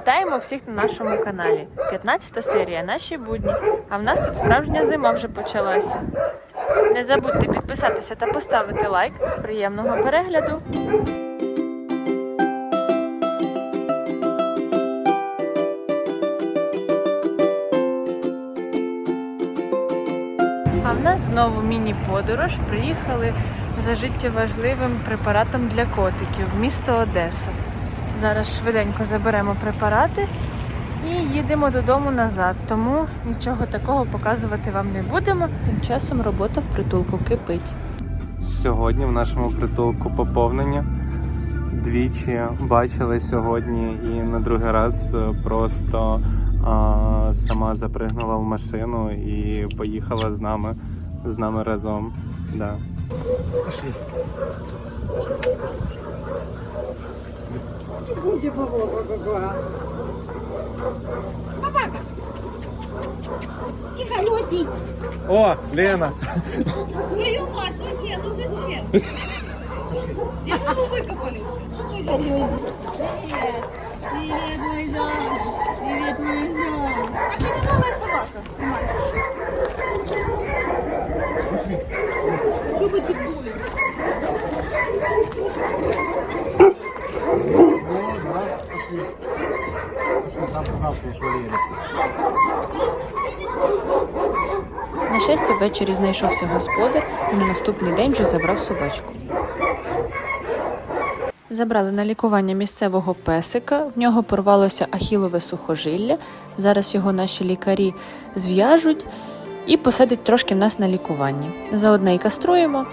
Вітаємо всіх на нашому каналі. 15 серія Наші будні. А в нас тут справжня зима вже почалася. Не забудьте підписатися та поставити лайк. Приємного перегляду! А в нас знову міні-подорож. Приїхали за життєважливим препаратом для котиків в місто Одеса. Зараз швиденько заберемо препарати і їдемо додому назад. Тому нічого такого показувати вам не будемо. Тим часом робота в притулку кипить. Сьогодні в нашому притулку поповнення. Двічі бачили сьогодні і на другий раз е, просто а, сама запригнула в машину і поїхала з нами з нами разом. Да. Тихо, Люси! О, Лена! Твою мать, ну нет, ну зачем? Где вы его выкопали? Тихо, Люси! Привет! Привет, мой зам! Привет, мой зам! Как это новая собака? Вы типули? На щастя, ввечері знайшовся господар і на наступний день вже забрав собачку. Забрали на лікування місцевого песика. В нього порвалося ахілове сухожилля. Зараз його наші лікарі зв'яжуть і посадять трошки в нас на лікуванні. Заодно і каструємо.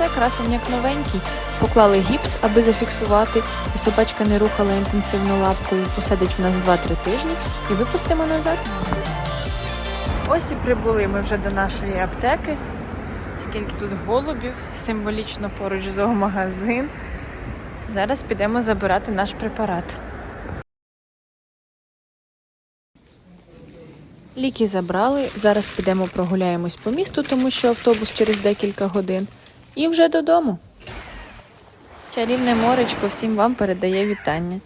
Все красень як новенький. Поклали гіпс, аби зафіксувати, і собачка не рухала інтенсивно лапкою. Посадять в нас 2-3 тижні і випустимо назад. Ось і прибули ми вже до нашої аптеки. Скільки тут голубів, символічно поруч зоомагазин. Зараз підемо забирати наш препарат. Ліки забрали. Зараз підемо прогуляємось по місту, тому що автобус через декілька годин. І вже додому. Чарівне моречко всім вам передає вітання.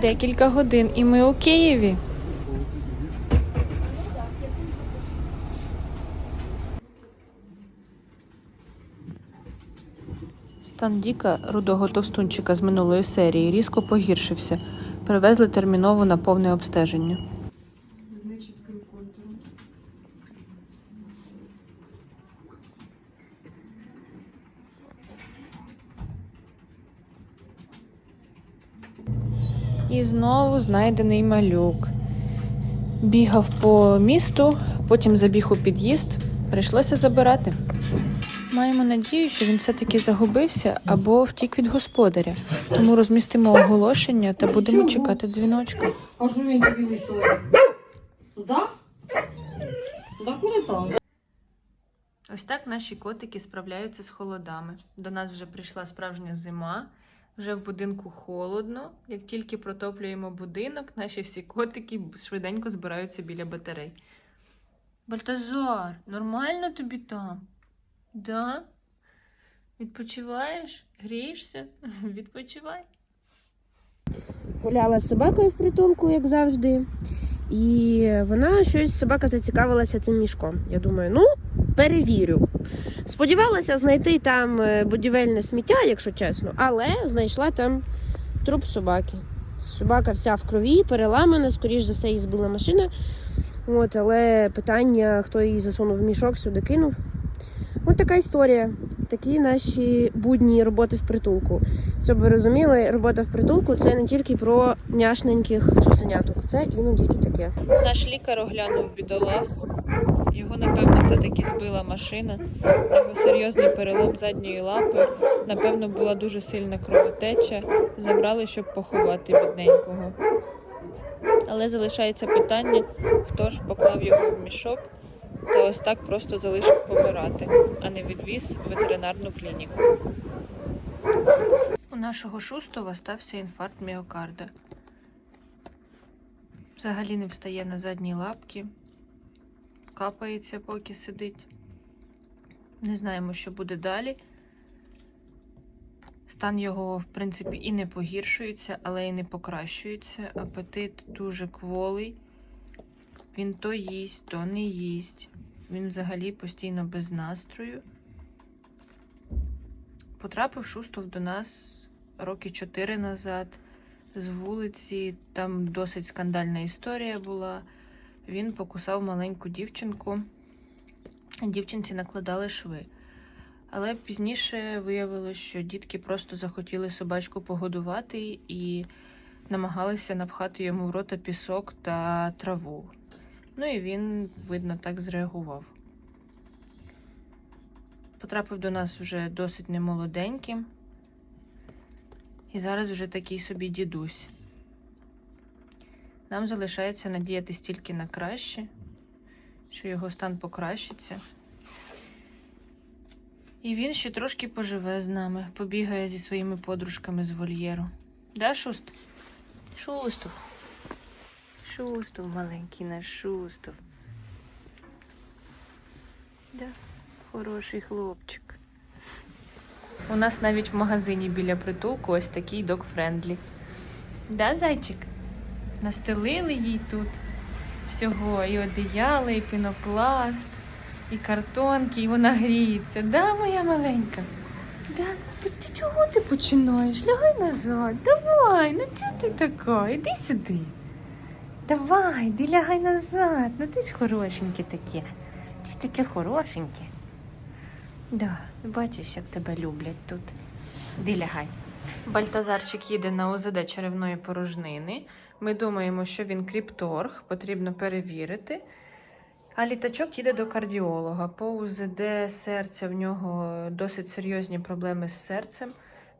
Декілька годин і ми у Києві. Стан Діка, рудого товстунчика з минулої серії, різко погіршився. Привезли терміново на повне обстеження. І знову знайдений малюк. Бігав по місту, потім забіг у під'їзд. Прийшлося забирати. Маємо надію, що він все-таки загубився або втік від господаря. Тому розмістимо оголошення та будемо чекати дзвіночка. А что він тобі вийшов? Туда куди там? Ось так наші котики справляються з холодами. До нас вже прийшла справжня зима. Вже в будинку холодно. Як тільки протоплюємо будинок, наші всі котики швиденько збираються біля батарей. Бальтазар, нормально тобі там? Да? Відпочиваєш? Грієшся? Відпочивай. гуляла з собакою в притулку, як завжди. І вона щось собака зацікавилася цим мішком. Я думаю, ну перевірю. Сподівалася знайти там е, будівельне сміття, якщо чесно, але знайшла там труп собаки. Собака вся в крові, переламана, скоріш за все, її збила машина. От, але питання, хто її засунув в мішок, сюди кинув. От така історія. Такі наші будні роботи в притулку. Щоб ви розуміли, робота в притулку це не тільки про няшненьких цуценяток, це іноді і таке. Наш лікар оглянув бідолаху. Його, напевно, все-таки збила машина. У нього серйозний перелом задньої лапи. Напевно, була дуже сильна кровотеча. Забрали, щоб поховати бідненького. Але залишається питання, хто ж поклав його в мішок та ось так просто залишив помирати, а не відвіз в ветеринарну клініку. У нашого шустого стався інфаркт міокарда. Взагалі не встає на задні лапки, капається, поки сидить. Не знаємо, що буде далі. Стан його, в принципі, і не погіршується, але і не покращується. Апетит дуже кволий. Він то їсть, то не їсть. Він взагалі постійно без настрою. Потрапив Шустов до нас роки чотири назад з вулиці. Там досить скандальна історія була. Він покусав маленьку дівчинку. Дівчинці накладали шви. Але пізніше виявилось, що дітки просто захотіли собачку погодувати і намагалися напхати йому в рота пісок та траву. Ну і він, видно, так зреагував. Потрапив до нас вже досить немолоденьким. І зараз вже такий собі дідусь. Нам залишається надіятись тільки на краще, що його стан покращиться. І він ще трошки поживе з нами, побігає зі своїми подружками з вольєру. Да, Шуст? Шустов. Шустов, маленький наш Шустов. Да, хороший хлопчик. У нас навіть в магазині біля притулку ось такий док-френдлі. Да, зайчик? Настелили їй тут всього і одеяло, і пінопласт, і картонки, і вона гріється. Да, моя маленька? Да? Ти, чого ти починаєш? Лягай назад. Давай, ну чого ти така? Іди сюди. Давай, іди лягай назад. Ну ти ж хорошенький таке. Ти ж таке хорошеньке. Да, бачиш, як тебе люблять тут. Іди лягай. Бальтазарчик їде на УЗД черевної порожнини. Ми думаємо, що він кріпторг, потрібно перевірити. А літачок їде до кардіолога. По УЗД серця в нього досить серйозні проблеми з серцем,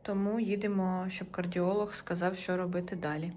тому їдемо, щоб кардіолог сказав, що робити далі.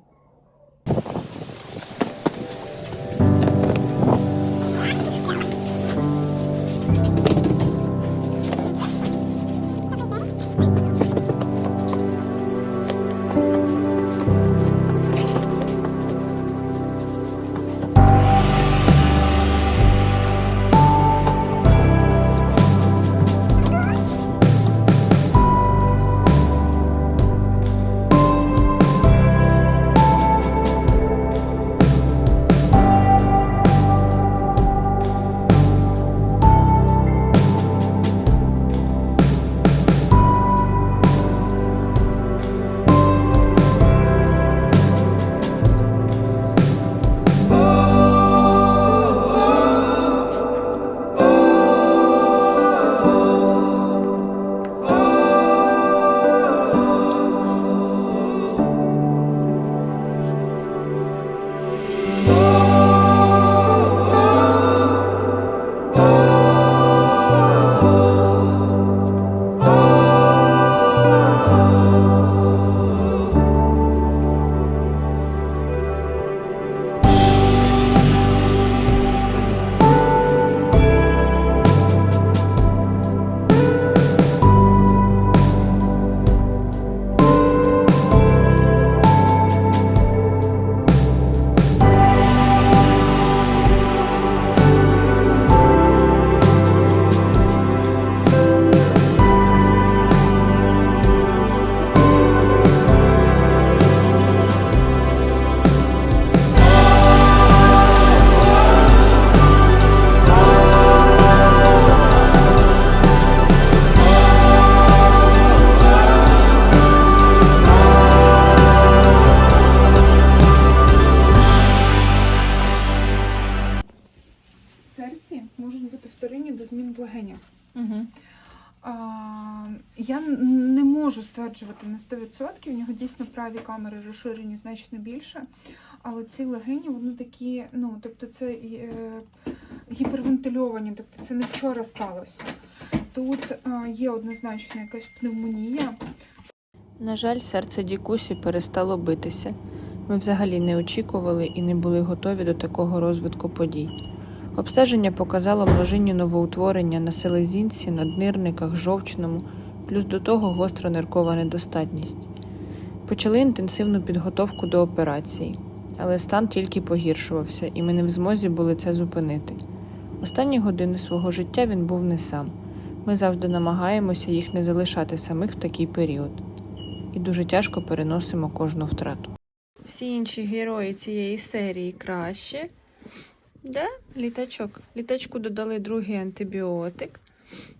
Можуть бути вторинні до змін в легенях. Угу. А, я не можу стверджувати на 100%, у нього дійсно праві камери розширені значно більше. Але ці легені, вони такі, ну, тобто це е, гіпервентильовані, тобто це не вчора сталося. Тут е, є однозначно якась пневмонія. На жаль, серце Дікусі перестало битися. Ми взагалі не очікували і не були готові до такого розвитку подій. Обстеження показало множинні новоутворення на селезінці, наднирниках, жовчному, плюс до того гостра ниркова недостатність. Почали інтенсивну підготовку до операції, але стан тільки погіршувався, і ми не в змозі були це зупинити. Останні години свого життя він був не сам. Ми завжди намагаємося їх не залишати самих в такий період і дуже тяжко переносимо кожну втрату. Всі інші герої цієї серії краще. Да? Літачок. Літачку додали другий антибіотик.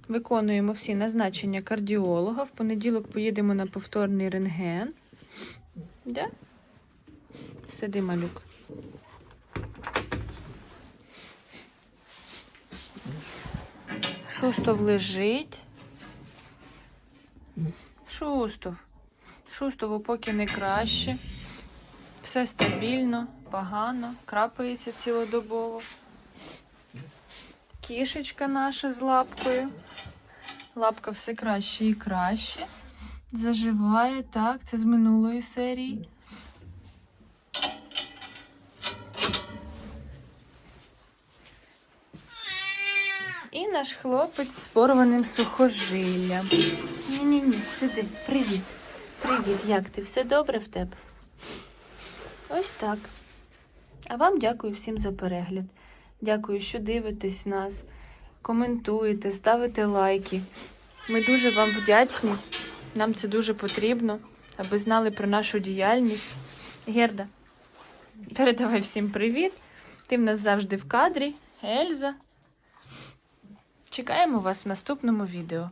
Виконуємо всі назначення кардіолога. В понеділок поїдемо на повторний рентген. Да? Сиди, малюк. Шустов лежить. Шустов. Шустову поки не краще. Все стабільно, погано, крапається цілодобово. Кішечка наша з лапкою. Лапка все краще і краще. Заживає, так, це з минулої серії. І наш хлопець з порваним сухожиллям. Ні-ні-ні, сиди, привіт. Привіт, як ти? Все добре в тебе? Ось так. А вам дякую всім за перегляд. Дякую, що дивитесь нас, коментуєте, ставите лайки. Ми дуже вам вдячні. Нам це дуже потрібно, аби знали про нашу діяльність. Герда, передавай всім привіт. Ти в нас завжди в кадрі. Ельза. Чекаємо вас в наступному відео.